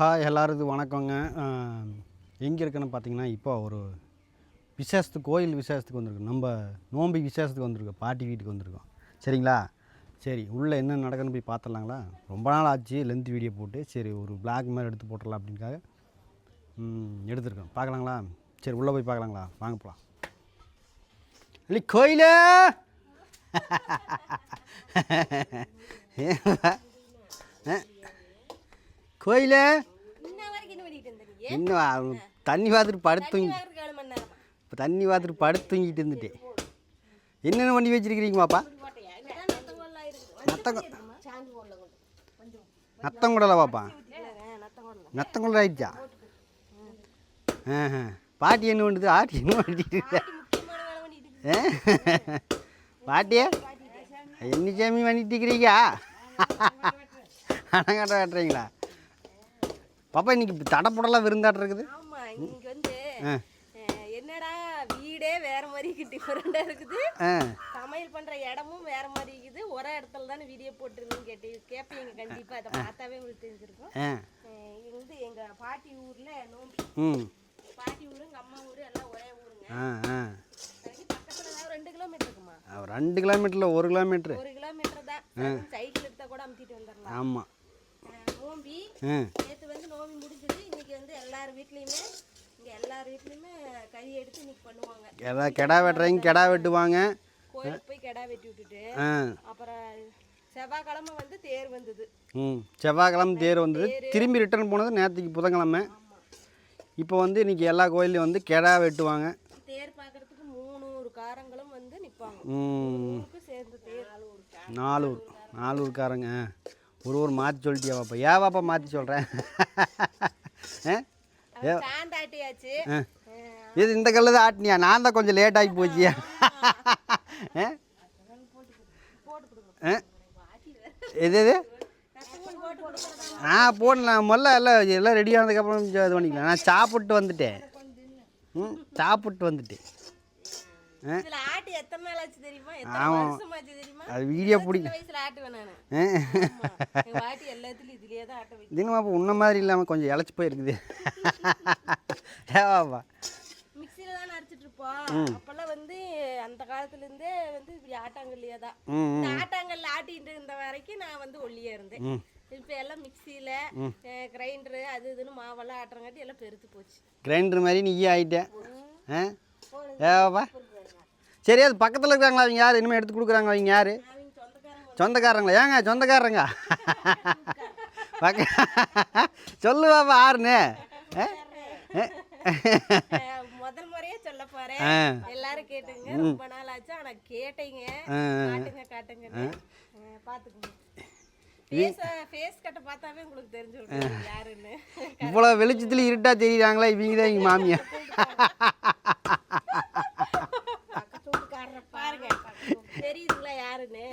Hi எல்லாருக்கும் வணக்கங்க. எங்கே இருக்குன்னு பார்த்தீங்கன்னா இப்போ ஒரு விசேஷத்துக்கு கோயில் விசேஷத்துக்கு வந்திருக்கோம். நம்ம நோம்பி விசேஷத்துக்கு வந்திருக்கோம். பாட்டி வீட்டுக்கு வந்திருக்கோம். சரிங்களா? சரி உள்ளே என்ன நடக்குதுன்னு போய் பார்த்துடலாங்களா ரொம்ப நாள் ஆச்சு லென்த் வீடியோ போட்டு. சரி ஒரு பிளாக் மாதிரி எடுத்து போட்டுடலாம் அப்படின்காக எடுத்துருக்கோம். பார்க்கலாங்களா சரி உள்ளே போய் பார்க்கலாங்களா வாங்க போகலாம் இல்லை கோயிலே! கோயிலே? இன்னும் தண்ணி பார்த்துட்டு படுத்து தூங்கி வாங்குறதுக்கு ஏழு மணி நேரமா? இப்போ தண்ணி பார்த்துட்டு படுத்து தூங்கிட்டு இருந்துட்டேன் என்னென்ன பண்ணி நத்தங்கோல்லாம் இருக்குது. நத்தங்க. நத்தங்குடல பாப்பா. நத்தங்குடல ஆயிடுச்சா பாட்டி என்ன பண்ணுது ஆட்டி என்ன பண்ணிட்டு? பாட்டியே என்ன சாமி பண்ணிட்டு இருக்கிறீங்க அணங்காட்ட காட்டுறீங்களா பாப்பா இன்னைக்கு தடப்புடலாம் விருந்தாட்டம் இருக்குது. ஆமா, இங்க வந்து என்னடா வீடே வேற மாதிரி டிஃபரெண்டா இருக்குது. சமையல் பண்ற இடமும் வேற மாதிரி இருக்குது. ஒரே இடத்துல தானே வீடியோ போட்டுருந்தீங்க கேட்டு கேட்பீங்க கண்டிப்பா அதை பார்த்தாவே உங்களுக்கு தெரிஞ்சிருக்கும். இது வந்து எங்க பாட்டி ஊர்ல நோம்பி. பாட்டி ஊரு எங்க அம்மா ஊரு எல்லாம் ஒரே ஊருங்க. பக்கத்துல ரெண்டு கிலோமீட்டர் இருக்குமா? ரெண்டு கிலோமீட்டரில் ஒரு கிலோமீட்ரு ஒரு கிலோமீட்டர் தான். சைக்கிள் எடுத்தா கூட அமுத்திட்டு வந்துடலாம். அஹ் நோம்பி. நேற்று வந்து நோம்பி முடிஞ்சது. இன்னைக்கு வந்து எல்லார் வீட்லேயுமே இங்கே எல்லார் வீட்லேயுமே கறி எடுத்து இன்னைக்கு பண்ணுவாங்க. ஏதாவது கெடா வெட்டுறவங்க கெடா வெட்டுவாங்க. கோயிலுக்கு போய் கிடா வெட்டி விட்டுட்டு அப்புறம் செவ்வாய்க்கிழமை வந்து தேர் வந்தது. ம் செவ்வாய்க்கிழமை தேர் வந்தது. திரும்பி ரிட்டர்ன் போனது நேற்றுக்கு புதன்கிழமை. இப்போ வந்து இன்றைக்கி எல்லா கோயில்லையும் வந்து கெடா வெட்டுவாங்க. தேர் பார்க்கறதுக்கு மூணூறு காரங்களும் வந்து நிற்பாங்க ம். சேர்ந்து தேர். நாலூர் நாலூர்காரங்க. ஒரு ஒரு மாற்றி சொல்லிட்டியா பாப்பா ஏன் பாப்பா மாற்றி சொல்கிறேன் இது இந்த கல்லு தான் ஆட்டினியா? நான் தான் கொஞ்சம் லேட் ஆகி போச்சியா? எது எது? ஆ போடலாம் முதல்ல எல்லாம் எல்லாம் ரெடி ஆனதுக்கப்புறம் இது பண்ணிக்கலாம். நான் சாப்பிட்டு வந்துட்டேன். ம்? சாப்பிட்டு வந்துட்டேன். அது வீடியோ பிடி சின்ன வயசுல ஆட்டுவேன் நானு. ஆ. ஆமா. எங்க பாட்டி எல்லாத்துலயும் இதுலயே தான் ஆட்ட வைக்கும். தினமா அப்போ உன்ன மாதிரி இல்லாமல் கொஞ்சம் இழைச்சி போயிருக்குது? ஏவாப்பா மிக்சியில தான் அரைச்சிட்டு இருப்போம். அப்பெல்லாம் வந்து அந்த காலத்துல இருந்தே வந்து இப்படி ஆட்டாங்கல்லையே தான். ஆட்டாங்கல்ல ஆட்டிட்டு இருந்த வரைக்கும் நான் வந்து ஒல்லியா இருந்தேன். இப்ப எல்லாம் மிக்சியில கிரைண்டரு அது இதுன்னு மாவெல்லாம் ஆட்டுறங்காட்டி எல்லாம் பெருத்து போச்சு. கிரைண்டர் மாதிரி நீயே ஆகிட்டேன் ஆ? ஏவாப்பா சரி அது பக்கத்தில் இருக்காங்களா அவங்க யார்? இனிமேல் எடுத்து கொடுக்குறாங்க அவங்க யார்? சொந்தக்காரங்களா? ஏங்க சொந்தக்காரங்க? பக்க சொல்லு பாப்பா ஆறுன்னு முதல் முறையே சொல்ல போறேன். எல்லாரும் கேட்டுங்க. ரொம்ப நாள் ஆச்சு ஆனா கேட்டீங்க. காட்டுங்க காட்டுங்கன்னு. அஹ், பாத்துக்கோங்க இவ்வளோ வெளிச்சத்தில் இருட்டா தெரியுறாங்களா? இவங்க தான் எங்கள் மாமியா.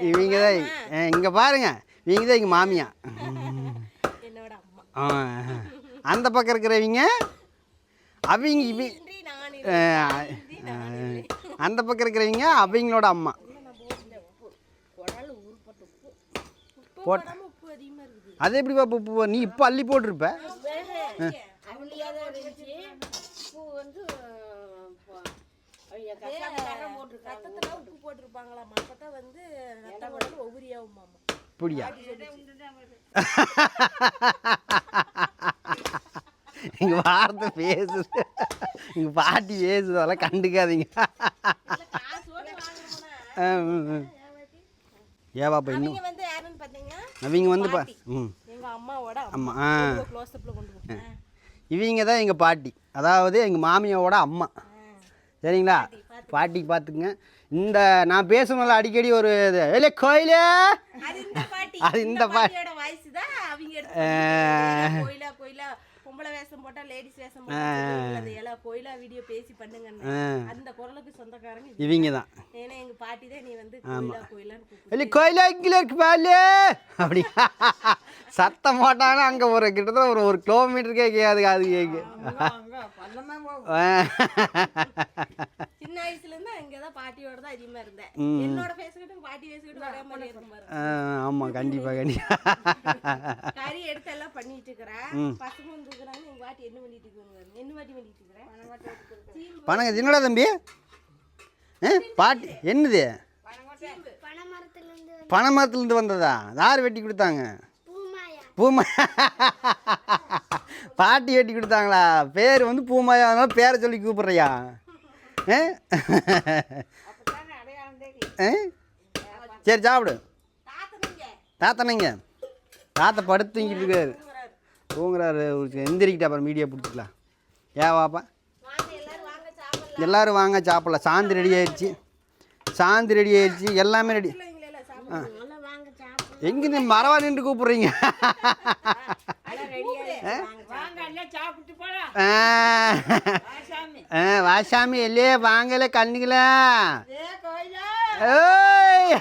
இவங்க தான் இங்கே பாருங்க. இவங்க தான் எங்கள் மாமியா. அந்த பக்கம் இருக்கிறவங்க அவங்க இவ இன்றி நான் இல்லை. ஆ, இன்றி நான் இல்லை. அந்த பக்கம் இருக்கிறவங்க அவங்களோட அம்மா. குடல் அது எப்படி பாப்பா உப்பு நீ இப்போ அள்ளி போட்டிருப்ப? இப்படியா? இங்க வார்த்தை பேசுது. இங்க பாட்டி பேசுது அதெல்லாம் கண்டுக்காதீங்க. ஏவாப்பா இன்னும் நீங்க வந்து யாருன்னு பாத்தீங்கன்னா அவங்க வந்து பா ம். அம்மாவோட அம்மா ஆ. இவங்க தான் எங்கள் பாட்டி. அதாவது எங்கள் மாமியாவோட அம்மா. சரிங்களா? பாட்டிக்கு பார்த்துக்குங்க இந்த நான் பேசுனல அடிக்கடி ஒரு இது. இல்லை கோயிலே! அது இந்த பாட்டி. பொம்பளை வேஷம் போட்டா லேடிஸ் வேஷம் போட்டா எல்லாம் கோயிலா வீடியோ பேசி பண்ணுங்கன்னு. ஆ. அந்த குரலுக்கு சொந்தக்காரங்க இவங்க. தான். ஏன்னா எங்க பாட்டி தான் நீ வந்து கோயிலா கோயிலான்னு கோயிலே இங்கே இருக்கு பாலே அப்படி. சத்தம் போட்டாங்கன்னா அங்கே ஒரு கிட்டத்தட்ட ஒரு ஒரு கிலோமீட்டருக்கே கேட்காது அது கேட்கு சின்ன வயசுல இருந்து அங்கதான் பாட்டியோட தான் அதிகமா இருந்தேன். என்னோட பேசுகிட்டும் பாட்டி பேசுகிட்டும் ஒரே மாதிரி இருக்கும் ஆமாம் கண்டிப்பாக கண்டிப்பாக கறி எடுத்து எல்லாம் பண்ணிட்டு இருக்கிறேன். பசங்க வந்து இருக்கிறாங்க எங்க பாட்டி என்ன பண்ணிட்டு இருக்காங்க என்ன பாட்டி பண்ணிட்டு இருக்கிறேன்? பணங்க என்னடா தம்பி? ஆ பாட்டி என்னது? பனைமரத்துலேருந்து வந்ததா. யார் வெட்டி கொடுத்தாங்க? பூமா பாட்டி வெட்டி கொடுத்தாங்களா? பேர் வந்து பூமாயா அதனால பேரை சொல்லி கூப்பிட்றியா? சரி சாப்பிடு தாத்தனுங்க தாத்தா படுத்துங்கிட்டு இருக்காரு தூங்குறாரு எந்திரிக்கிட்ட அப்புறம் மீடியா பிடிச்சிக்கலாம் ஏன் வாப்பா எல்லாரும் வாங்க சாப்பிடலாம் சாந்து ரெடி ஆயிடுச்சு சாந்து ரெடி ஆயிடுச்சு எல்லாமே ரெடி சாப்பிடலாம் எங்கே நீ மரவா நின்று கூப்பிட்றீங்க வாசாமி. இல்லையே வாங்கல கண்ணுங்களா ஏய்.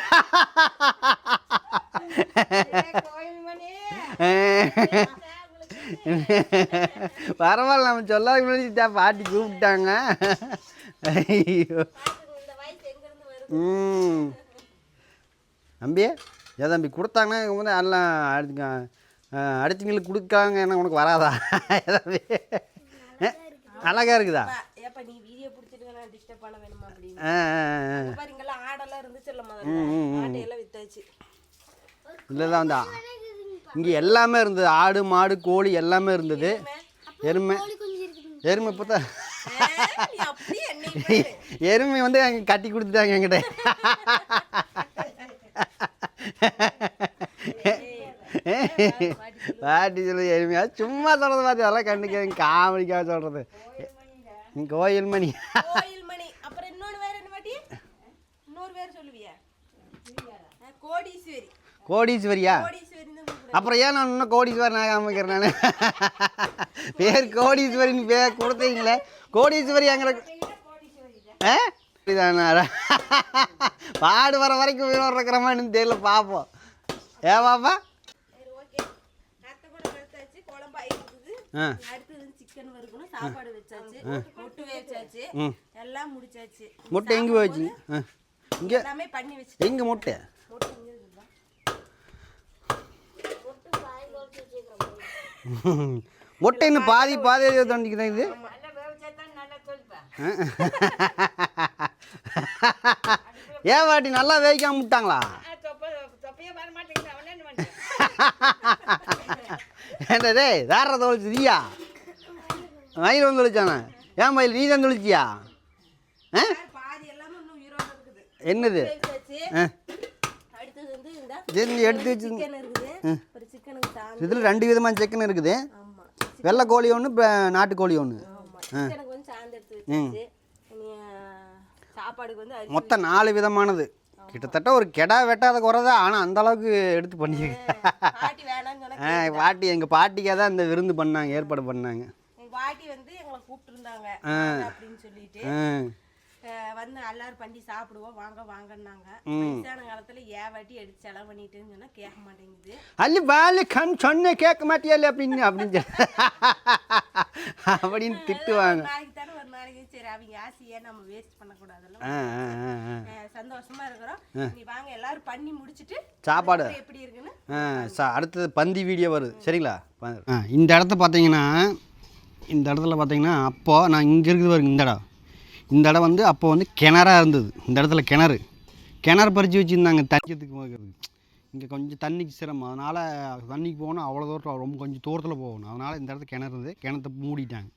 பரவாயில்ல நம்ம சொல்லாத முன்னாடி பாட்டி கூப்பிட்டாங்க. ஐயோ. ம். தம்பி ஏன் தம்பி கொடுத்தாங்கன்னா எல்லாம் அடுத்து அடுத்தவங்களுக்கு கொடுக்காங்க என்ன உனக்கு வராதா? ஏன் தம்பி ஆ, அழகா இருக்குதா? ஏப்பா நீ வீடியோ பிடிச்சிட்டு நான் டிஸ்டர்ப் பண்ண வேணுமா அப்படின்னு. ஆ ஆ, ஆ. இங்க பாரு இங்கெல்லாம் ஆடெல்லாம் இருந்துச்சு இல்ல முதல்ல. ஆட்டையெல்லாம் வித்தாச்சு. இல்லை தான் வந்தா. இங்கே எல்லாமே இருந்தது. ஆடு மாடு கோழி எல்லாமே இருந்தது. எருமை. எருமை. இப்போ தான். எருமை வந்து அங்கே கட்டி கொடுத்துட்டாங்க என்கிட்ட. பாட்டி சொல்லி எருமையா சும்மா சொல்கிறது பார்த்து அதெல்லாம் கண்டுக்க காமெடிக்காக சொல்கிறது கோயில் மணி. கோயில் மணி. அப்புறம் இன்னொன்னு வேற என்ன பாட்டி? இன்னொரு பேர் சொல்லுவியா? ஆ, கோடீஸ்வரி. கோடீஸ்வரியா? கோடீஸ்வரி அப்புறம் ஏன் நான் இன்னும் கோடீஸ்வரன் நான் காமிக்கிறேன் நான்? பேர் கோடீஸ்வரின்னு பேர் கொடுத்தீங்களே. கோடீஸ்வரி எங்களுக்கு ஆ? பாடு வர வரைக்கும் உயிரோடு இருக்கிறமான்னு தெரியல பார்ப்போம் ஏ பாப்பா சரி ஓகே கத்தை கூட வறுத்தாச்சு குழம்பு ஆயிடுது ஆ அடுத்தது சிக்கன் வறுக்கணும் சாப்பாடு வச்சாச்சு முட்டை வச்சாச்சு ம் எல்லாம் முடிச்சாச்சு. முட்டை எங்கே போச்சு? இங்கே எங்கே முட்டை? முட்டை இங்க இருக்குதா? முட்டை இன்னும் பாதி பாதி தண்டிக்குதான் இது? ஏன் வாட்டி நல்லா வேவிக்காம விட்டாங்களா? தொப்பை தொப்பையே வர மாட்டேங்குது. அவனே என்ன பண்ணுறது ஏன்டா டேய் வேற தொழிச்சு நீயா மயில் வந்து தொழிச்சானே ஏன் மயில் நீ தான் இருக்குது என்னது? எடுத்து வச்சு இதில் ரெண்டு விதமான சிக்கன் இருக்குது. வெள்ளை கோழி ஒன்று நாட்டுக்கோழி ஒன்று மொத்தம் நாலு விதமானது. கிட்டத்தட்ட ஒரு கெடா வெட்டாத குறைதா ஆனால் அந்த அளவுக்கு எடுத்து பண்ணியிருக்கேன் பாட்டி எங்கள் பாட்டிக்காக தான் இந்த விருந்து பண்ணாங்க ஏற்பாடு பண்ணாங்க. பாட்டி வந்து எங்களை கூப்பிட்டு இருந்தாங்க அப்படின்னு சொல்லிட்டு. வந்து எல்லாரும் பண்ணி சாப்பிடுவோம் வாங்க வாங்கன்னாங்க. வயசான காலத்துல ஏன் வாட்டி எடுத்து செலவு பண்ணிட்டேன்னு சொன்னா கேட்க மாட்டேங்குது. அல்லி வேலை கம் சொன்ன கேட்க மாட்டியாலே அப்படின்னு அப்படின்னு அப்படின்னு திட்டுவாங்க. நாளைக்கு தானே ஒரு நாளைக்கு சரி அவங்க ஆசையை நம்ம வேஸ்ட் பண்ணக்கூடாதுல்ல. சந்தோஷமா இருக்கிறோம். நீ வாங்க எல்லாரும் பண்ணி முடிச்சிட்டு சாப்பாடு. எப்படி இருக்குன்னு அடுத்தது பந்தி வீடியோ வருது. சரிங்களா? இந்த இடத்த பார்த்தீங்கன்னா இந்த இடத்துல பார்த்தீங்கன்னா அப்போ நான் இங்கே இருக்குது பாருங்க இந்த இடம். இந்த இடம் வந்து அப்போ வந்து கிணறாக இருந்தது. இந்த இடத்துல கிணறு. கிணறு பறித்து வச்சுருந்தாங்க தஞ்சத்துக்கு போகிறது இங்கே கொஞ்சம் தண்ணிக்கு சிரமம். அதனால் தண்ணிக்கு போகணும். அவ்வளோ தூரம் ரொம்ப கொஞ்சம் தூரத்தில் போகணும். அதனால் இந்த இடத்துல கிணறு இருந்தது. கிணத்தை மூடிட்டாங்க.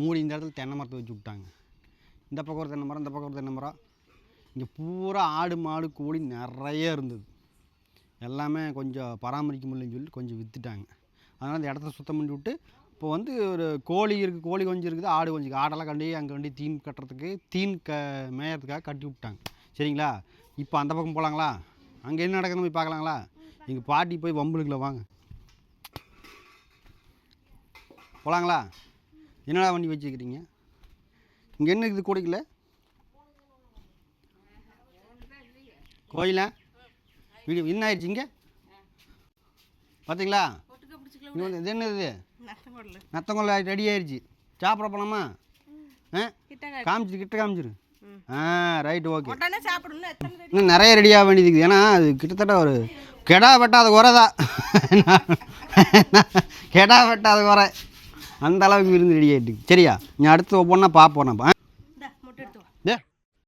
மூடி இந்த இடத்துல தென்னை மரத்தை வச்சு விட்டாங்க. இந்த பக்கம் ஒரு தென்னை மரம் இந்த பக்கம் ஒரு தென்னை மரம். இங்கே பூரா ஆடு மாடு கோழி நிறைய இருந்தது. எல்லாமே கொஞ்சம் பராமரிக்க முடியலன்னு சொல்லி கொஞ்சம் விற்றுட்டாங்க அதனால் அந்த இடத்த சுத்தம் பண்ணி விட்டு இப்போ வந்து ஒரு கோழி இருக்குது கோழி கொஞ்சம் இருக்குது ஆடு கொஞ்சம் இருக்குது. ஆடெல்லாம் கண்டி அங்கே வண்டி தீன் கட்டுறதுக்கு தீன் க மேயறதுக்காக கட்டி விட்டாங்க. சரிங்களா? இப்போ அந்த பக்கம் போகலாங்களா அங்கே என்ன நடக்குதுன்னு போய் பார்க்கலாங்களா? எங்கள் பாட்டி போய் வம்புலுக்குள்ள வாங்க. போகலாங்களா என்னடா வண்டி வச்சுக்கிறீங்க இங்கே என்ன இருக்குது கூடைக்குள்ள கோயில வீடியோ என்ன ஆயிடுச்சு இங்கே? பார்த்தீங்களா இது என்ன இது என்னது? நத்தங்கொல்ல ரெடி ஆயிடுச்சு சாப்பிட போலாமா? காமிச்சிரு கிட்ட காமிச்சிரு. ஆ ரைட் ஓகே ரெடி இன்னும் நிறைய ரெடியாக வேண்டியது இருக்குது. ஏன்னா அது கிட்டத்தட்ட ஒரு கெடா வெட்டாத குறை தான். கெடா வெட்டாத குறை. அந்த அளவுக்கு விருந்து ரெடி ஆகிட்டு சரியா? நீ அடுத்து ஒவ்வொன்றா பார்ப்போம் நம்ம ஆ? இந்த முட்டை எடுத்து வா டே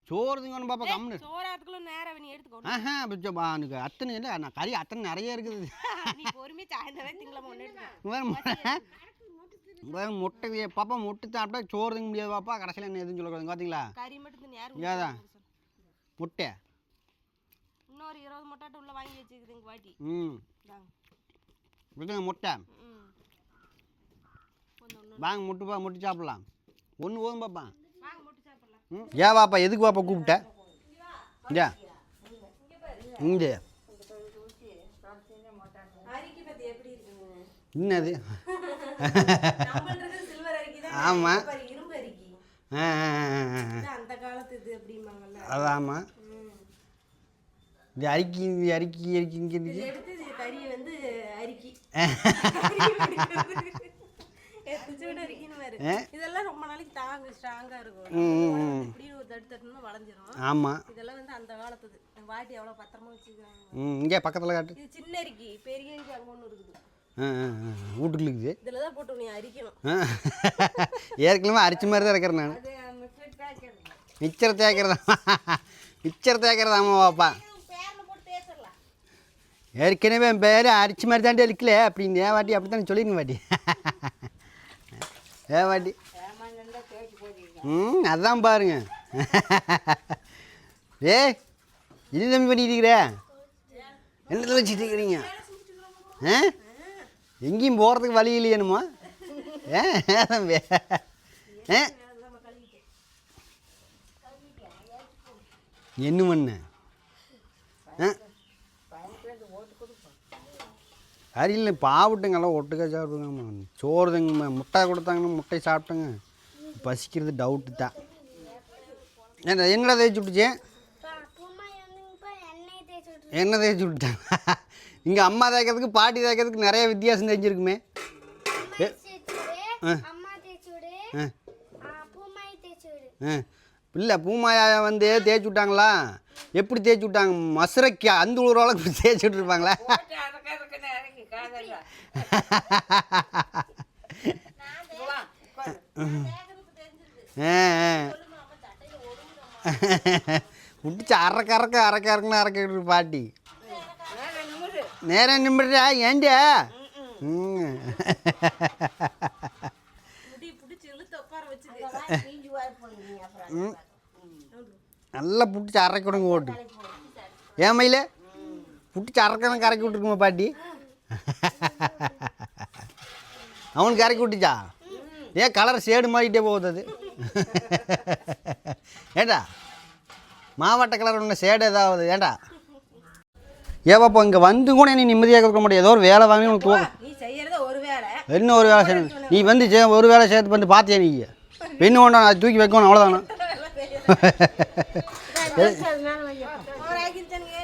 சோறு திங்கணும் பாப்பா கம்னு சோறாத்துக்குள்ள நேரம் நீ எடுத்துக்கோ. ஆஹா பிச்சை பா எனக்கு அத்தனை இல்லை நான் கறி அத்தனை நிறைய இருக்குது. நீ பொறுமையா சாயந்தரம் திங்களம் ஒன்று எடுத்துக்கோ. மு- முட்டை பாப்பா முட்டை சாப்பிட்டா சோறு திங்க முடியாது பாப்பா. கடைசியில் என்ன எதுவும் சொல்லக்கூடாது பார்த்தீங்களா கறி மட்டும் யாரும். முட்டை. இன்னொரு இருபது முட்டாட்ட உள்ள வாங்கி வச்சுக்குதுங்க பாட்டி. ம். இந்தாங்க. விடுங்க முட்டை. ம். வாங்க முட்டு பா முட்டை சாப்பிடலாம். ஒன்று போதும் பாப்பா. ம் ஏன் பாப்பா எதுக்கு பாப்பா கூப்பிட்ட? இங்கே. இங்கே. அரிக்கி என்னது? நம்மள்ட்ட சில்வர் அரிக்கி தான். ஆமா. பாரு, இரும்பு அரிக்கி. ஸ்ட்ராங்கா இருக்கும். ம், ம், ம். இப்படி ஒரு தட்டு தட்டுனா வளைஞ்சிரும். ஆமாம் இதெல்லாம் வந்து அந்த காலத்துது என் பாட்டி எவ்வளவு பத்திரமா வச்சுக்கிறாங்க. ம் இங்கே பக்கத்தில் காட்டு. இது சின்ன அரிக்கி. பெரிய அரிக்கி அங்க ஒண்ணு இருக்குது. வீட்டுக்குள்ள இருக்குது. இதுல தான் போட்டு நீ அரிக்கணும். ஆ. ஏற்கனவே அரிச்ச மாதிரி தான் இருக்கிறேன் நான். மிச்சரை தேய்க்கிறதா? மிச்சரை தேய்க்கிறதா ஆமாம் பாப்பா? ஏற்கனவே என் பேர் அரிச்ச மாதிரி தாண்டி இருக்கல அப்படின்னு ஏன் வாட்டி அப்படி தானே சொல்லிருங்க வாட்டி. ஏ வாட்டி. ம் அதான் பாருங்க. ஏ இது தம்பி பண்ணிட்டு இருக்கிற என்னத்தில் வச்சுட்டு இருக்கிறீங்க? ஆ? எங்கேயும் போகிறதுக்கு வழி இல்லையனுமா ஏ ஏன் தம்பி. ஆ என்ன பண்ண ஆ? அரியல பாவட்டுங்கெல்லாம் ஒட்டுக்கா சாப்பிடுங்க சோறு தங்கம்மா. முட்டை கொடுத்தாங்கன்னா முட்டை சாப்பிட்டேங்க. பசிக்கிறது டவுட்டு தான். என்ன என்னடா தேய்ச்சி விட்டுச்சு? என்ன தேய்ச்சி விட்டாங்க இங்கே அம்மா தேய்க்கிறதுக்கு பாட்டி தேய்க்கிறதுக்கு நிறைய வித்தியாசம் தெரிஞ்சிருக்குமே இல்லை பூமாயா வந்து தேய்ச்சி விட்டாங்களா? எப்படி தேய்ச்சி விட்டாங்க? மசுரைக்கு அந்த ஒரு அளவுக்கு தேய்ச்சி விட்டுருப்பாங்களா? போட்டு விட்டுச்சு அரைக்க அரைக்க அரைக்க அரைக்கணும் அரைக்கிட்டு பாட்டி. நேரம் நிமிடுறா ஏண்டியா ம். பிடிச்சி. நல்லா புட்டிச்சு அரைக்க விடுங்க ஓட்டு. ஏன் மயில? புட்டிச்சு அரைக்கணும் கரைக்கி விட்டுருக்குமா பாட்டி? அவனுக்கு கரைக்கி விட்டுச்சா? ஏன் கலர் ஷேடு மாறிட்டே போகுது அது? ஏண்டா? மாவட்ட கலர் ஒன்று ஷேடு ஏதாவது ஏண்டா? ஏவாப்பா இங்கே வந்து கூட நீ நிம்மதியாக இருக்க முடியாது. ஏதோ ஒரு வேலை வாங்கி உனக்கு என்ன ஒரு வேலை செய்யணும் நீ வந்து சே- ஒரு வேலை சேர்த்து வந்து பார்த்தியா நீ? பெண்ணு கொண்டான் அது தூக்கி வைக்கணும் அவ்வளோதானே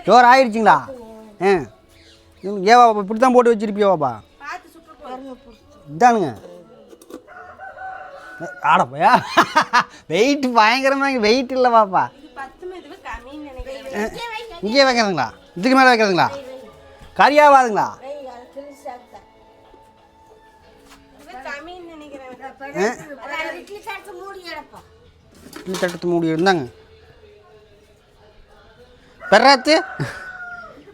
ஜோர் ஆயிடுச்சிங்களா ஆ. ஏவா இப்படி தான் போட்டு வச்சிருப்பியோவாப்பா? சுட்டு போடுங்க இதானுங்க ஆடப்பையா வெயிட் பயங்கரமாக வெயிட் இல்லை பாப்பா. இங்கேயே வைக்கிறதுங்களா? இதுக்கு மேலே வைக்கிறதுங்களா? கறியாவாதுங்களா? இட்லி தட்டத்து மூடி இருந்தாங்க. பெறாத்து?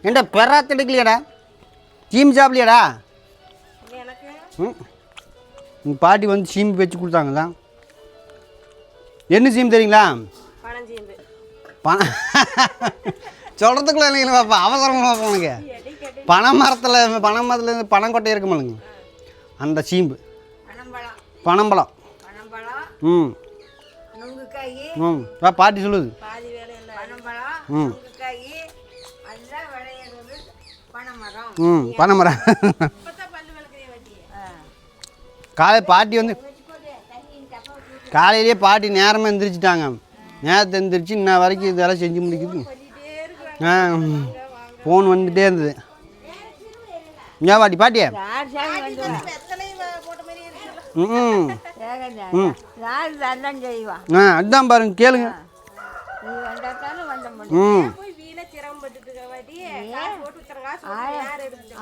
ஏண்டா பெறாத்து எடுக்கலையாடா? சாப்பிடலையாடா எனக்கு? ம். உங்கள் பாட்டி வந்து சீம்பு வச்சு கொடுத்தாங்க தான் என்ன சீம் தெரியுங்களா? பணம் சொல்கிறதுக்குள்ள இல்லைங்களா பாப்பா அவசரமாக கட்டி பனை மரத்தில் பனை மரத்தில் பனங்கொட்டை இருக்குமில்லைங்க அந்த சீம்பு. பனம்பழம் ம். ம். பாட்டி சொல்லுது. ம். ம் பனைமரம். காலை பாட்டி வந்து காலையிலேயே பாட்டி நேரமாக எந்திரிச்சிட்டாங்க. நேரத்தை எந்திரிச்சு இன்ன வரைக்கும் இதெல்லாம் செஞ்சு முடிக்குது. ஆ ஃபோன் வந்துட்டே இருந்தது. ஏன் பாட்டி பாட்டியா. யார் சாமி வந்து வெத்தலை போட்ட ம் ம் யார் தான் செய்வான் ஆ அதுதான் பாருங்க கேளுங்க ம்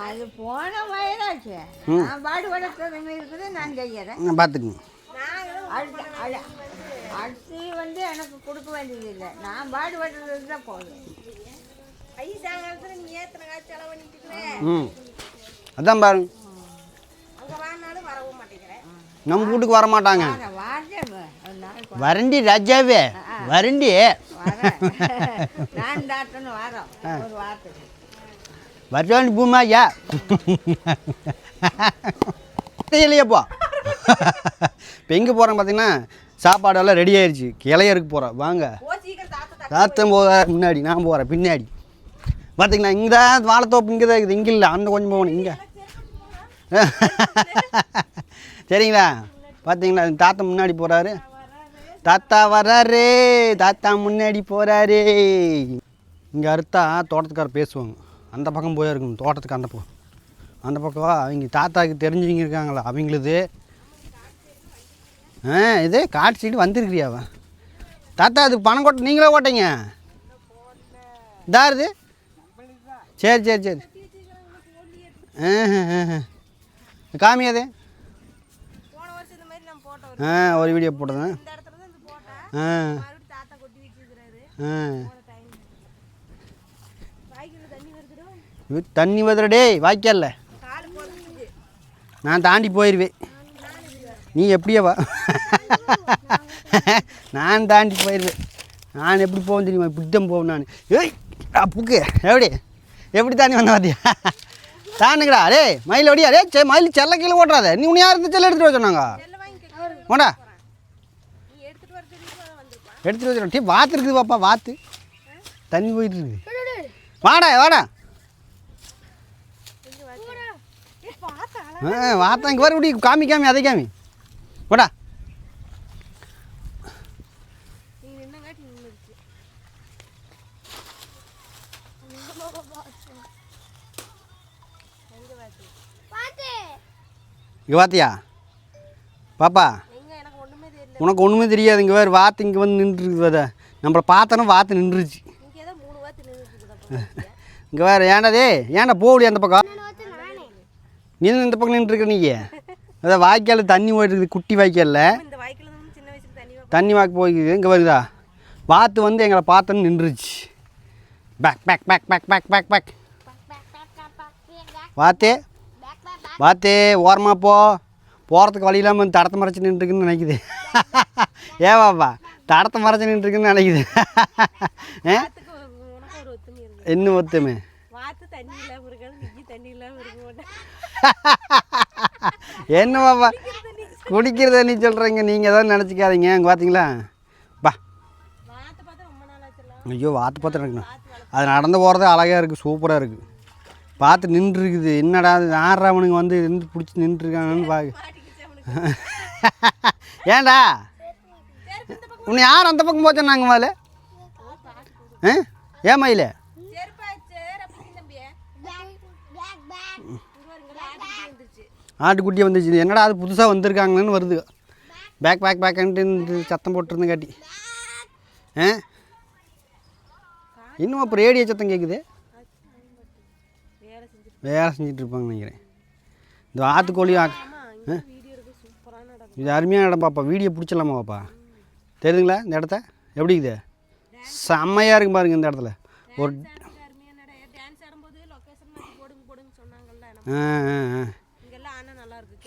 அது போன வயதாச்சு. நான் திறமை இருக்குது நான் செய்யறேன். நான் பார்த்துக்குங்க. நான் அடுத்து அடு- அடுத்து வந்து எனக்கு கொடுக்க வேண்டியது இல்லை. நான் பாடுபடுறது தான் போதும். ஐ சாயங்காலத்துல நீ ஏத்தனை காசு செலவு பண்ணிட்டு இருக்கிற ம். அதான் பாருங்க. அங்க வாங்கினாலும் வரவும் மாட்டேங்கிறேன் நம்ம வீட்டுக்கு வர மாட்டாங்க வரண்டி ராஜாவே வரண்டி வரேன் நான் தாத்தன்னு பூமா ஐயா இப்போ எங்கே போகிறோம் பார்த்தீங்கன்னா சாப்பாடெல்லாம் ரெடி ஆயிடுச்சு கிளையருக்கு போகிறோம் வாங்க. சாத்தம் போக முன்னாடி நான் போகிறேன் பின்னாடி. பார்த்தீங்களா இங்கே தான் வாழைத்தோப்பு இங்கே தான் இருக்குது. இங்கே இல்லை அந்த கொஞ்சம் போகணும் இங்கே. சரிங்களா பார்த்தீங்களா தாத்தா முன்னாடி போகிறாரு தாத்தா வர்றாரு தாத்தா முன்னாடி போகிறாரு இங்கே அறுத்தா தோட்டத்துக்கார பேசுவாங்க. அந்த பக்கம் போய் இருக்கணும். தோட்டத்துக்கு அந்த பக்கம். அந்த பக்கம் அவங்க தாத்தாவுக்கு தெரிஞ்சவங்க இருக்காங்களா? அவங்களுது. ஆ இது காட்டு சைடு வந்திருக்கிறியாவா தாத்தா அதுக்கு பணம் கொட்ட நீங்களே ஓட்டீங்க? இதாருது சரி சரி சரி. ஆ காமி அது போன வருஷம் இந்த மாதிரி நான் போட்ட ஒரு ஆ ஒரு வீடியோ போட்டேன். ஆ. ஆ. தண்ணி வருதுடோ. இது தண்ணி வதுற டேய் வாய்க்கல்ல கால் போடுறதுக்கு நான் தாண்டி போயிடுவேன் நீ எப்படியே வா. நான் தாண்டி போயிடுவேன் நான் எப்படி போவேன் தெரியுமா? இப்படி தான் போவேன் நான். ஏய் புக்கு. எப்படி? எப்படி தாண்டி வந்த பார்த்தியா தாண்டுங்கடா. டேய் மயில் ஓடியா டே சே மயில் செல்ல கீழே ஓட்டுறாத. நீ உன்னை யார் செல்ல எடுத்துகிட்டு வர சொன்னாங்க? வந்திருப்பான் எடுத்துகிட்டு வச்சுருவோம் டீ வாத்து இருக்குது பாப்பா வாத்து. தண்ணி போயிட்டு இருக்குது. வாடா வாடா. ஆ வாத்தா இங்கே வர இப்படி காமி காமி அதை காமி. வாடா இங்கே வாத்தியா? பாப்பா எங்க? எனக்கு ஒண்ணுமே தெரியல. உனக்கு ஒன்றுமே தெரியாது. இங்கே வேறு வாத்து இங்கே வந்து நின்றுருக்குது அதை நம்மளை பார்த்தோன்னா வாத்து நின்றுச்சு இங்கே வேறு ஏன்டா டே ஏன்டா போகலையா அந்த பக்கம்? நானே. நீ இந்த பக்கம் நின்றுருக்க நீ. அதான் வாய்க்கால் தண்ணி ஓடிட்டு இருக்குது குட்டி வாய்க்காலில். தண்ணி வாக்கு போய்க்குது. இங்கே வருதா? வாத்து வந்து எங்களை பார்த்தோன்னு நின்றுச்சு back back back back back back back. வாத்தே வாத்தே ஓரமாக போ. போகிறதுக்கு வழி இல்லாமல் தடத்தை மறைச்சி நின்றுருக்குன்னு நினைக்குது. ஏன் பாப்பா தடத்தை மறைச்சி நின்றுருக்குன்னு நினைக்குது. இன்னும் ஒத்துமே வாத்து தண்ணி இல்லாம இருக்காது நீ தண்ணி இல்லாம இருக்க மாட்டேன் என்ன பாப்பா? குடிக்கிறத நீ. சொல்கிறீங்க நீங்கள் எதாவது நினச்சிக்காதீங்க அங்கே பார்த்தீங்களா பா. ஐயோ வாத்து பார்த்து இருக்கணும் அது நடந்து போகிறது அழகாக இருக்குது சூப்பராக இருக்குது பார்த்து நின்றுருக்குது. என்னடா யாரா அவனுங்க வந்து இருந்து பிடிச்சி நின்றுருக்காங்கன்னு பாக்கு ஏண்டா ஏன்டா? உன்னை யார் அந்த பக்கம் போச்சா நாங்கள் மேலே ஆ? ஏன் மயில? செருப்பா ஆட்டுக்குட்டி வந்துச்சு. என்னடா அது புதுசாக வந்திருக்காங்கன்னு வருது. பேக் பேக் பேக்கன்ட்டு சத்தம் போட்டுருந்து காட்டி. ஆ? இன்னும் அப்போ ரேடியோ சத்தம் கேட்குது வேலை செஞ்சுட்டு இருப்பாங்க நினைக்கிறேன். இந்த ஆத்துக்கோழி ஆ ஆமா இங்க வீடியோ இருக்கு சூப்பரான இடம் இது அருமையான இடம் பாப்பா. வீடியோ பிடிச்சலாமா பாப்பா? தெரியுதுங்களா இந்த இடத்த? எப்படி இருக்குது? செம்மையாக இருக்கும் பாருங்க இந்த இடத்துல. ஒரு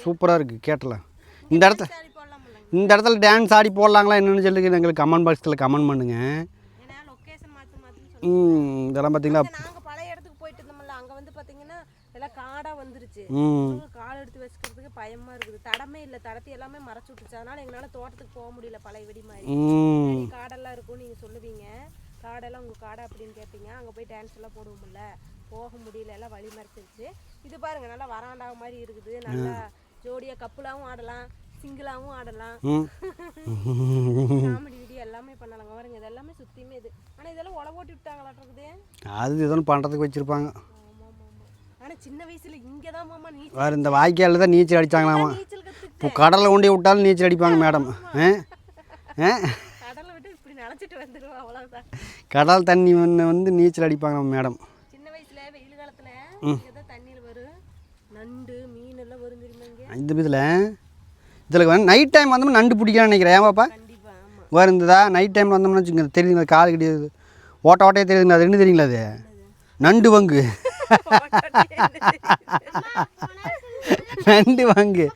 சூப்பராக இருக்குது கேட்டலாம். இந்த இடத்த இந்த இடத்துல டான்ஸ் ஆடி போடலாங்களா என்னென்னு சொல்லி எங்களுக்கு கமெண்ட் பாக்ஸில் கமெண்ட் பண்ணுங்க. ஏன்னா லொக்கேஷன் மாத்து மாத்துன்னு சொல்லி ம் இதெல்லாம் பார்த்தீங்களா நாங்க பழைய இடத்துக்கு போயிட்டு இருந்தோம்ல அங்க வந்து பாத்தீங்கன்னா எல்லாம் ம். கால் எடுத்து வச்சுக்கிறதுக்கு பயமா இருக்குது. தடமே இல்ல தடத்தை எல்லாமே மறைச்சு விட்டுருச்சு அதனால எங்களால தோட்டத்துக்கு போக முடியல பழைய வெடி மாதிரி. காடெல்லாம் இருக்கும் நீங்க சொல்லுவீங்க. காடெல்லாம் உங்க காடை அப்படின்னு கேட்பீங்க அங்க போய் டான்ஸ் எல்லாம் போடுவோம்ல. போக முடியல எல்லாம் வழி மறைச்சிருச்சு. இது பாருங்க நல்லா வராண்டா மாதிரி இருக்குது. நல்லா ஜோடியா கப்புலாவும் ஆடலாம் சிங்கிளாவும் ஆடலாம். காமெடி வீடியோ எல்லாமே பண்ணலாங்க. பாருங்க இது எல்லாமே சுத்தியுமே இது. ஆனா இதெல்லாம் உழ ஓட்டி விட்டாங்களாட்டிருக்குது அது ஏதோ பண்ணுறதுக்கு வச்சுருப்பாங்க. சின்ன வயசுல இங்கதான் மாமா நீச்சல் வேறு இந்த வாய்க்காலில் தான் நீச்சல் அடித்தாங்களாமா நீச்சல் இப்போ கடலில் கொண்டு விட்டாலும் நீச்சல் அடிப்பாங்க மேடம். ஆ? ஆ? கடலை விட்டு இப்படி கடல் தண்ணி வந்து வந்து நீச்சல் அடிப்பாங்க நம்ம மேடம். சின்ன வயசுல வெயில் காலத்துல இங்கே தான் தண்ணியில் வரும் நண்டு மீன் எல்லாம் வரும் தெரியுமா இங்கே? இந்த இதில்? இதில் வந்து நைட் டைம் வந்தோம்னா நண்டு பிடிக்கலாம்னு நினைக்கிறேன். ஏன் பாப்பா? கண்டிப்பா ஆமா. வேறு இருந்ததா நைட் டைமில் வந்தோம்னா வச்சுங்க தெரியுதுங்களா? கால் கிடையாது ஓட்ட ஓட்டையே தெரியுதுங்களா? அது என்ன தெரியுங்களா அது? நண்டு வங்கு. நண்டு வாங்கு.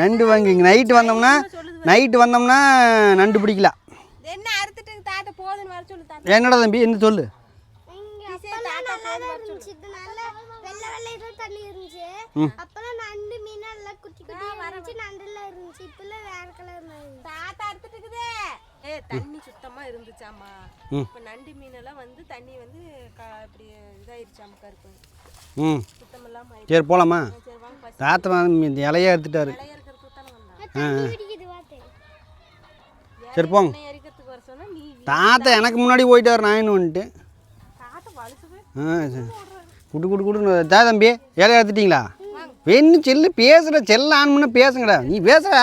நண்டு வாங்கு. இங்கே நைட்டு வந்தோம்னா நைட்டு வந்தோம்னா நண்டு பிடிக்கலாம் என்ன அறுத்துட்டு தாத்தா போதுன்னு வர சொல்லு தாத்தா. என்னடா தம்பி? என்ன சொல்லு? தண்ணி இருந்துச்சு அப்பெல்லாம் நண்டு மீன் எல்லாம் குட்டி குட்டி இருந்துச்சு நண்டுலாம் இருந்துச்சு இப்பெல்லாம் வேற கலர் தாத்தா அறுத்துட்டு இருக்குதே ஏ தண்ணி சுத்தமா இருந்துச்சாமா இப்போ நண்டு மீனெல்லாம் வந்து தண்ணி வந்து இப்படி இதாயிருச்சாமா கருப்பு ம். சரி போகலாமா தாத்தா இலையே எடுத்துட்டாரு சரி போங்க. இலைய இருக்கிறதுக்கு வர சொன்னா நீ தாத்தா எனக்கு முன்னாடி போயிட்டார் நான் இன்னும் வந்துட்டு ஆ சரி. குடு குடு குடு தா தம்பி இலையை எடுத்துட்டீங்களா வெண்ணு செல்லு பேசுகிற செல்ல ஆன் பண்ண பேசுங்கடா. நீ பேசுற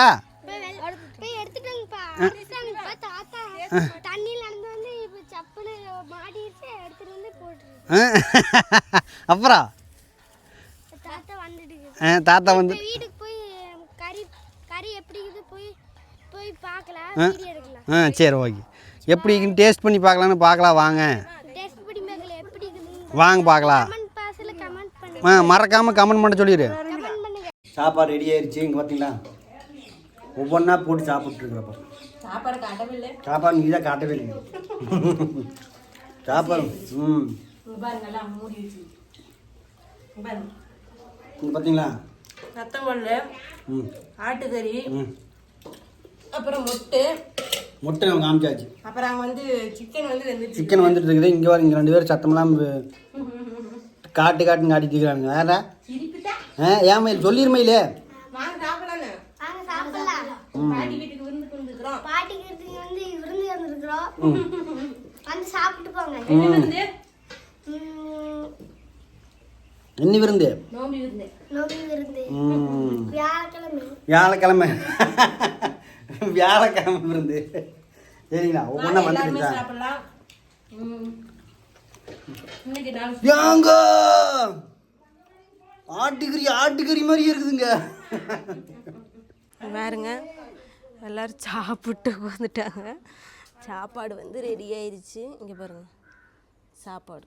போய் எடுத்துட்டாங்கப்பா எடுத்துட்டாங்கப்பா தாத்தா தண்ணியில நடந்து வந்து இப்போ சப்புன்னு மாட்டிடுச்சு எடுத்துட்டு வந்து போட்டுருக்கு ஆ. அப்புறம் தாத்தா வந்து வீட்டுக்கு போய் கறி கறி எப்படி இருக்குது போய் போய் பார்க்கலாம் வீடியோ எடுக்கலாம். ஆ சரி ஓகே. எப்படி டேஸ்ட் பண்ணி பார்க்கலான்னு பார்க்கலாம் வாங்க. டெஸ்ட் பண்ணி பார்க்கல எப்படி இருக்குது வாங்க பார்க்கலாம். ஆ மறக்காமல் கமெண்ட் பண்ண சொல்லிடு. கமெண்ட் பண்ணுங்க. சாப்பாடு ரெடி ஆயிடுச்சு இங்கே பார்த்தீங்களா ஒவ்வொன்றா போட்டு சாப்பிட்ருக்குறப்ப சாப்பாடு காட்டவில்லை. சாப்பாடு நீ தான் காட்டவே இல்லை சாப்பாடு ம். பார்த்தீங்களா? ரத்தம் கொள்ளு ம். ஆட்டுக்கறி அப்புறம் முட்டை. முட்டை நம்ம காமிச்சாச்சு. அப்புறம் அங்க வந்து சிக்கன் வந்து சிக்கன் வந்துட்டு இருக்குது. இங்கே வர இங்கே ரெண்டு பேரும் சத்தமெல்லாம் காட்டு காட்டுன்னு காட்டிட்டு இருக்கிறானுங்க வேற ஏன் மயில்? சொல்லிருமையிலே வாங்க சாப்பிடலான்னு வாங்க சாப்பிடலாம் பாட்டி வீட்டுக்கு விருந்து வந்துருக்குறோம் பாட்டிக்கு வந்து விருந்து வந்திருக்கிறோம் வந்து சாப்பிட்டு போங்க. என்ன விருந்து? என்ன விருந்து? நோம்பி விருந்து. நோம்பி விருந்து. வியாழக்கிழமை. வியாழக்கிழமை. வியாழக்கிழமை விருந்து. சரிங்களா? ஒவ்வொன்றா நாள் ஏங்க! ஆட்டுக்கறி ஆட்டுக்கறி மாதிரி இருக்குதுங்க. பாருங்க எல்லாரும் சாப்பிட்டு வந்துட்டாங்க சாப்பாடு வந்து ரெடி ஆயிடுச்சு இங்கே பாருங்க. சாப்பாடு.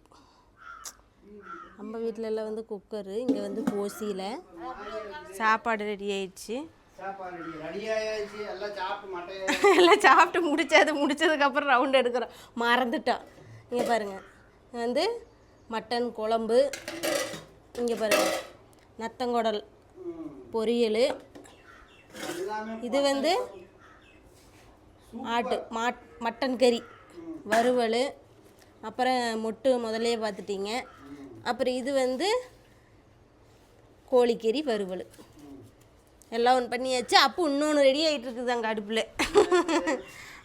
நம்ம வீட்டிலலாம் வந்து குக்கரு இங்கே வந்து கோசியில் சாப்பாடு ரெடி ஆயிடுச்சு எல்லாம் சாப்பிட்டு மாட்டேன் முடிச்சது முடிச்சதுக்கப்புறம் ரவுண்ட் எடுக்கிறோம். மறந்துட்டோம். இங்கே பாருங்க. வந்து மட்டன் குழம்பு இங்கே பாருங்கள் நத்தங்குடல் பொரியல். இது வந்து ஆட்டு மாட் மட்டன் கறி வறுவல் அப்புறம் மொட்டு முதலே பார்த்துட்டீங்க. அப்புறம் இது வந்து கோழிக்கறி வறுவல். எல்லாம் ஒன்று பண்ணியாச்சு. அப்போ இன்னொன்று ரெடி ஆகிட்டு இருக்குது அங்கே அடுப்பில்.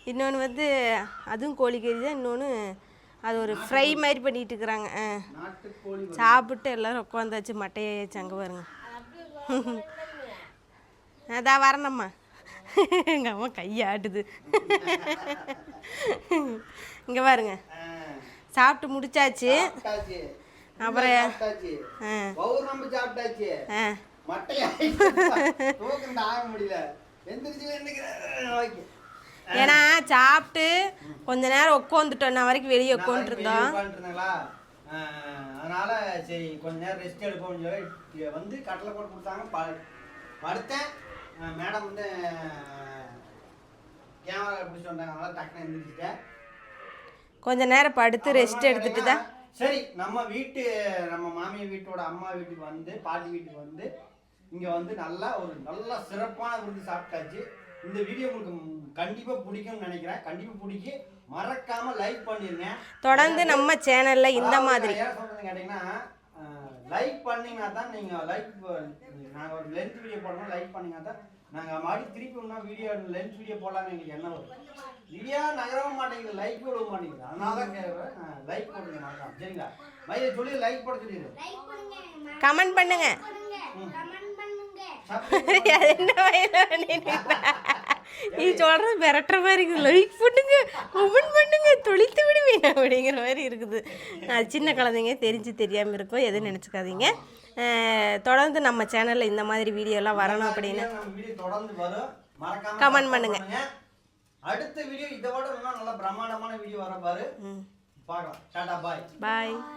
இன்னொன்று வந்து அதுவும் கோழிக்கறி தான். இன்னொன்று அது ஒரு ஃப்ரை மாதிரி பண்ணிட்டு இருக்கிறாங்க. ஆ. சாப்பிட்டு எல்லோரும் உட்காந்தாச்சு மட்டையாச்சு அங்கே பாருங்க. அதான் வரணும்மா எங்கள் அம்மா கையாட்டுது. இங்கே பாருங்க. சாப்பிட்டு முடிச்சாச்சு. அப்புறம் ஏன்னா சாப்பிட்டு கொஞ்ச நேரம் உட்காந்துட்டோம் நான் வரைக்கும் வெளியே உட்காந்துருந்தோம் அதனால சரி கொஞ்ச நேரம் ரெஸ்ட் எடுப்போம்னு சொல்லி வந்து கட்டில் போட்டு கொடுத்தாங்க. படுத்தேன். மேடம் வந்து கேமரா பிடிச்சி வந்தாங்க அதனால டக்குன்னு எந்திரிச்சிட்டேன் கொஞ்ச நேரம் படுத்து ரெஸ்ட் எடுத்துட்டு தான். சரி நம்ம வீட்டு நம்ம மாமியார் வீட்டோட அம்மா வீட்டுக்கு வந்து பாட்டி வீட்டுக்கு வந்து இங்க வந்து நல்லா ஒரு நல்ல சிறப்பான விருந்து சாப்பிட்டாச்சு. இந்த வீடியோ உங்களுக்கு ம், கண்டிப்பா பிடிக்கும்னு நினைக்கிறேன். கண்டிப்பா பிடிக்கும் மறக்காம லைக் பண்ணிருங்க. தொடர்ந்து நம்ம சேனல்ல இந்த மாதிரி. கேட்டீங்கன்னா லைக் பண்ணீங்கன்னா தான் நீங்க லைக் நாங்க ஒரு லென்த் வீடியோ போடணும் லைக் பண்ணீங்கன்னா தான் நாங்க மறுபடியும் திருப்பி இன்னும் வீடியோ லென்த் வீடியோ போடலாம்னு எங்களுக்கு என்ன வரும் வீடியோ நகரவே மாட்டேங்குது லைக் விட மாட்டேங்குது. அதனால தான் கேட்குறேன் லைக் போடுங்க மறக்காம சரிங்களா? மைய சொல்லி லைக் போட சொல்லிடு. லைக் பண்ணுங்க கமெண்ட் பண்ணுங்க. என்ன நீ சொல்கிறது மிரட்டுற மாதிரி இருக்குது. லைக் பண்ணுங்க கமெண்ட் பண்ணுங்க தொளித்து விடுவீங்க அப்படிங்கிற மாதிரி இருக்குது. அது சின்ன குழந்தைங்க தெரிஞ்சு தெரியாமல் இருக்கும். எதுவும் நினச்சிக்காதீங்க. தொடர்ந்து நம்ம சேனலில் இந்த மாதிரி வீடியோலாம் வரணும் அப்படின்னு support பண்ணுங்க. அடுத்த வீடியோ இதை விட நல்ல பிரம்மாண்டமான வீடியோ வர பாரு. பார்க்கலாம். பாய்